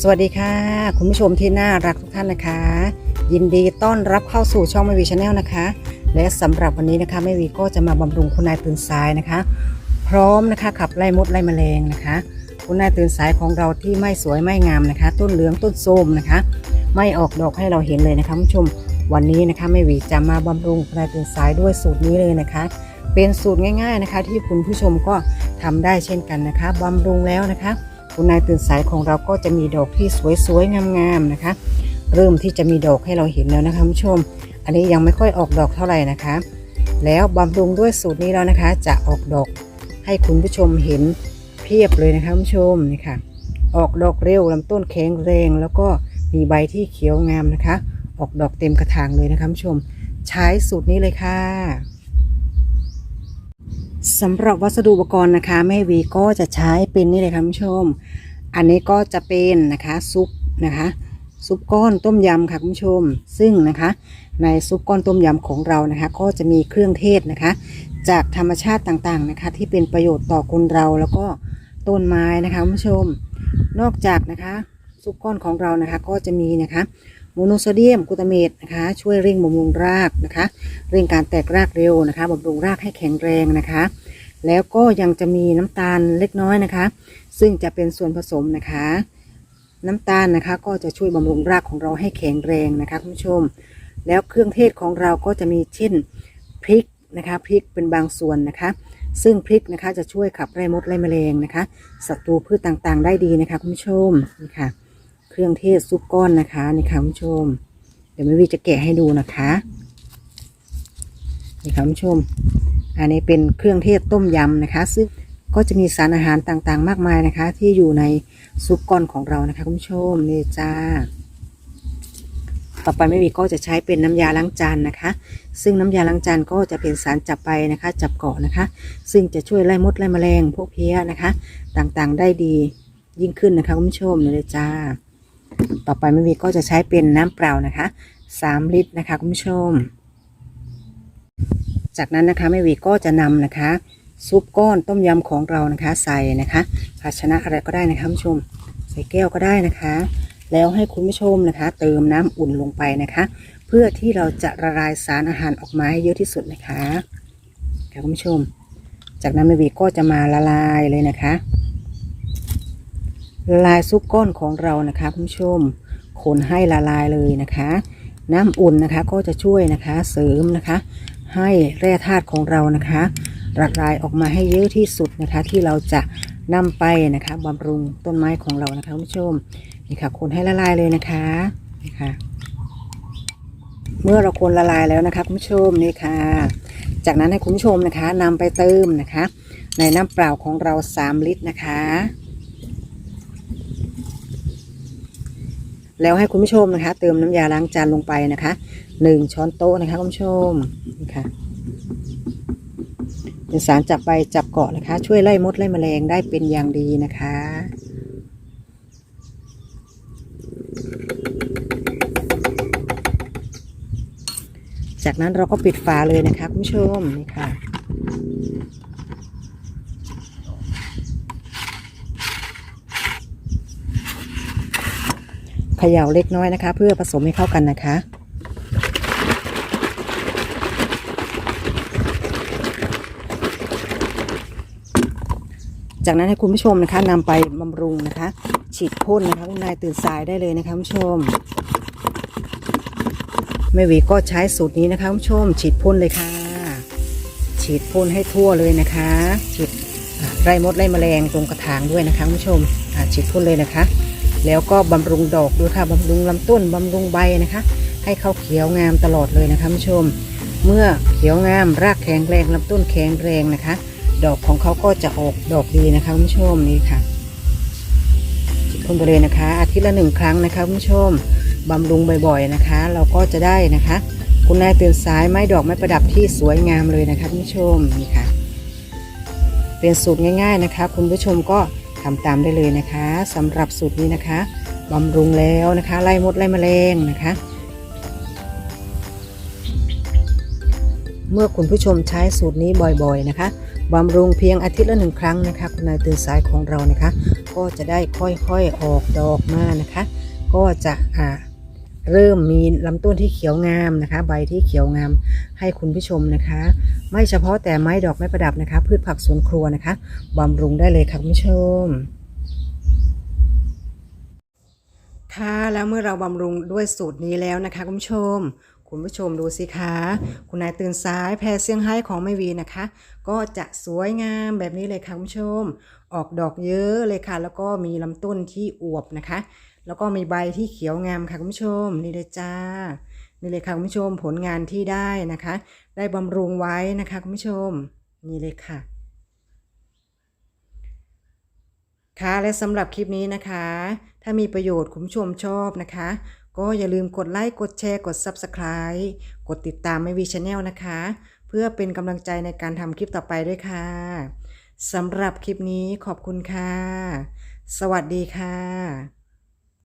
สวัสดีค่ะ คุณผู้ชมที่น่ารักทุกท่านนะคะ ยินดีต้อนรับเข้าสู่ช่องไม่วีชาแนลนะคะ และสำหรับวันนี้นะคะแม่วีก็จะมาบำรุงคุณนายตื่นสายนะคะ พร้อมนะคะขับไล่มดไล่แมลงนะคะ คุณนายตื่นสายของเราที่ไม่สวยไม่งามนะคะ ต้นเหลืองต้นโทรมนะคะ ไม่ออกดอกให้เราเห็นเลยนะคะคุณผู้ชมวันนี้นะคะแม่วีจะมาบำรุงคุณนายตื่นสายด้วยสูตรนี้เลยนะคะ เป็นสูตรง่าย ๆนะคะ ที่คุณผู้ชมก็ทำได้เช่นกันนะคะบำรุงแล้วนะคะ คุณนายตื่นสายของเราก็จะมีดอกที่สวยๆงามๆนะคะ เริ่มที่จะมีดอกให้เราเห็นแล้วนะคะคุณผู้ชม อันนี้ยังไม่ค่อยออกดอกเท่าไหร่นะคะ แล้วบำรุงด้วยสูตรนี้แล้วนะคะ จะออกดอกให้คุณผู้ชมเห็นเพียบเลยนะคะคุณผู้ชมนี่ค่ะ ออกดอกเร็วลำต้นแข็งแรง แล้วก็มีใบที่เขียวงามนะคะ ออกดอกเต็มกระถางเลยนะคะคุณผู้ชม ใช้สูตรนี้เลยค่ะ สำหรับวัสดุอุปกรณ์นะคะแม่วีก็จะใช้เป็นนี่เลยค่ะคุณผู้ชม อันนี้ก็จะเป็นนะคะซุปนะคะซุปก้อนต้มยำค่ะคุณผู้ชม ซึ่งนะคะ ในซุปก้อนต้มยำของเรานะคะ ก็จะมีเครื่องเทศนะคะ จากธรรมชาติต่างๆนะคะ ที่เป็นประโยชน์ต่อคนเราแล้วก็ต้นไม้นะคะคุณผู้ชม นอกจากนะคะซุปก้อนของเรานะคะ ก็จะมีนะคะ โมโนโซเดียมกูตาเมตนะคะ ช่วยเร่งบำรุงรากนะคะ เร่งการแตกรากเร็วนะคะบำรุงรากให้แข็งแรงนะคะ แล้วก็ยังจะมีน้ำตาลเล็กน้อยนะคะ ซึ่งจะเป็นส่วนผสมนะคะ น้ำตาลนะคะก็จะช่วยบำรุงรากของเราให้แข็งแรงนะคะคุณผู้ชม แล้วเครื่องเทศของเราก็จะมีเช่นพริกนะคะพริกเป็นบางส่วนนะคะ ซึ่งพริกนะคะจะช่วยขับไล่มดไล่แมลงนะคะศัตรูพืชต่างๆ ได้ดีนะคะคุณผู้ชมนี่ค่ะ เครื่องเทศซุปก้อนนะคะนี่ค่ะคุณผู้ชม เดี๋ยวแม่วีจะแกะให้ดูนะคะนี่ค่ะคุณผู้ชม อันนี้เป็นเครื่องเทศต้มยำนะคะ ซึ่งก็จะมีสารอาหารต่างๆ มากมายนะคะ ที่อยู่ในซุปก้อนของเรานะคะคุณผู้ชมนี่จ้าต่อไปแม่วีก็จะใช้เป็นน้ำยาล้างจานนะคะ ซึ่งน้ำยาล้างจานก็จะเป็นสารจับไปนะคะ จับเกาะนะคะ ซึ่งจะช่วยไล่มดไล่แมลงพวกเพี้ยนะคะ ต่างๆได้ดียิ่งขึ้นนะคะคุณผู้ชมนี่เลยจ้า ต่อไปแม่วีก็จะใช้เป็นน้ำเปล่านะคะ 3 ลิตรนะคะคุณผู้ชม จากนั้นนะคะแม่วีก็จะนำนะคะ ซุปก้อนต้มยำของเรานะคะ ใส่นะคะ ภาชนะอะไรก็ได้นะคะคุณผู้ชม ใส่แก้วก็ได้นะคะ แล้วให้คุณผู้ชมนะคะ เติมน้ำอุ่นลงไปนะคะ เพื่อที่เราจะละลายสารอาหารออกมาให้เยอะที่สุดนะคะค่ะคุณผู้ชม จากนั้นแม่วีก็จะมาละลายเลยนะคะ ลายซุปก้อนของเรานะคะคุณผู้ชมคนให้ละลายเลยนะคะ น้ำอุ่นนะคะก็จะช่วยนะคะเสริมนะคะ ให้แร่ธาตุของเรานะคะละลายออกมาให้เยอะที่สุดนะคะ ที่เราจะนำไปนะคะบำรุงต้นไม้ของเรานะคะคุณผู้ชมนี่ค่ะคนให้ละลายเลยนะคะนี่ค่ะเมื่อเราคนละลายแล้วนะคะคุณผู้ชมนี่ค่ะ จากนั้นให้คุณผู้ชมนะคะนำไปเติมนะคะ ในน้ำเปล่าของเรา 3 ลิตรนะคะ แล้วให้คุณผู้ชมนะคะ เติมน้ำยาล้างจานลงไปนะคะหนึ่งช้อนโต๊ะนะคะคุณผู้ชมนี่ค่ะเป็นสารจับใบจับเกาะนะคะ ช่วยไล่มดไล่แมลงได้เป็นอย่างดีนะคะจากนั้นเราก็ปิดฝาเลยนะคะคุณผู้ชมนี่ค่ะ ขย่าเล็กน้อยนะคะ เพื่อผสมให้เข้ากันนะคะจากนั้นให้คุณผู้ชมนะคะนำไปบำรุงนะคะ ฉีดพ่นนะคะคุณนายตื่นสายได้เลยนะคะคุณผู้ชมแม่หวีก็ใช้สูตรนี้นะคะคุณผู้ชม ฉีดพ่นเลยค่ะ ฉีดพ่นให้ทั่วเลยนะคะ ฉีดไล่มดไล่แมลงตรงกระถางด้วยนะคะคุณผู้ชมฉีดพ่นเลยนะคะ แล้วก็บำรุงดอกด้วยค่ะบำรุงลำต้นบำรุงใบนะคะ ให้เขาเขียวงามตลอดเลยนะคะผู้ชม เมื่อเขียวงามรากแข็งแรงลำต้นแข็งแรงนะคะ ดอกของเขาก็จะออกดอกดีนะคะผู้ชมนี่ค่ะฉีดพ่นไปเลยนะคะ อาทิตย์ละหนึ่งครั้งนะคะผู้ชมบำรุงบ่อยๆนะคะ เราก็จะได้นะคะ คุณนายตื่นสายไม้ดอกไม้ประดับที่สวยงามเลยนะคะผู้ชมนี่ค่ะเป็นสูตรง่าย ๆนะคะ คุณผู้ชมก็ ทำตามได้เลยนะคะสำหรับสูตรนี้นะคะบำรุงแล้วนะคะ ไล่มดไล่แมลงนะคะ เมื่อคุณผู้ชมใช้สูตรนี้บ่อยๆนะคะบำรุงเพียงอาทิตย์ละหนึ่งครั้งนะคะคุณนายตื่นสายของเรานะคะ ก็จะได้ค่อยๆออกดอกมานะคะ ก็จะอ่า เริ่มมีลำต้นที่เขียวงามนะคะ ใบที่เขียวงามให้คุณผู้ชมนะคะ ไม่เฉพาะแต่ไม้ดอกไม้ประดับนะคะ พืชผักสวนครัวนะคะบำรุงได้เลยค่ะคุณผู้ชมค่ะแล้วเมื่อเราบำรุงด้วยสูตรนี้แล้วนะคะคุณผู้ชม คุณผู้ชมดูสิคะคุณนายตื่นสายแพรเซี่ยงไฮ้ของไม่วีนะคะ ก็จะสวยงามแบบนี้เลยค่ะคุณผู้ชม ออกดอกเยอะเลยค่ะ แล้วก็มีลำต้นที่อวบนะคะ แล้วก็มีใบที่เขียวงามค่ะคุณผู้ชมนี่เลยจ้านี่เลยค่ะคุณผู้ชมผลงานที่ได้นะคะ ได้บำรุงไว้นะคะคุณผู้ชมนี่เลยค่ะค่ะและสำหรับคลิปนี้นะคะ ถ้ามีประโยชน์คุณผู้ชมชอบนะคะ ก็อย่าลืมกดไลค์กดแชร์กด Subscribe กดติดตามไม่วีช n แนลนะคะ เพื่อเป็นกำลังใจในการทำคลิปต่อไปด้วยค่ะสำหรับคลิปนี้ขอบคุณค่ะ สวัสดีค่ะ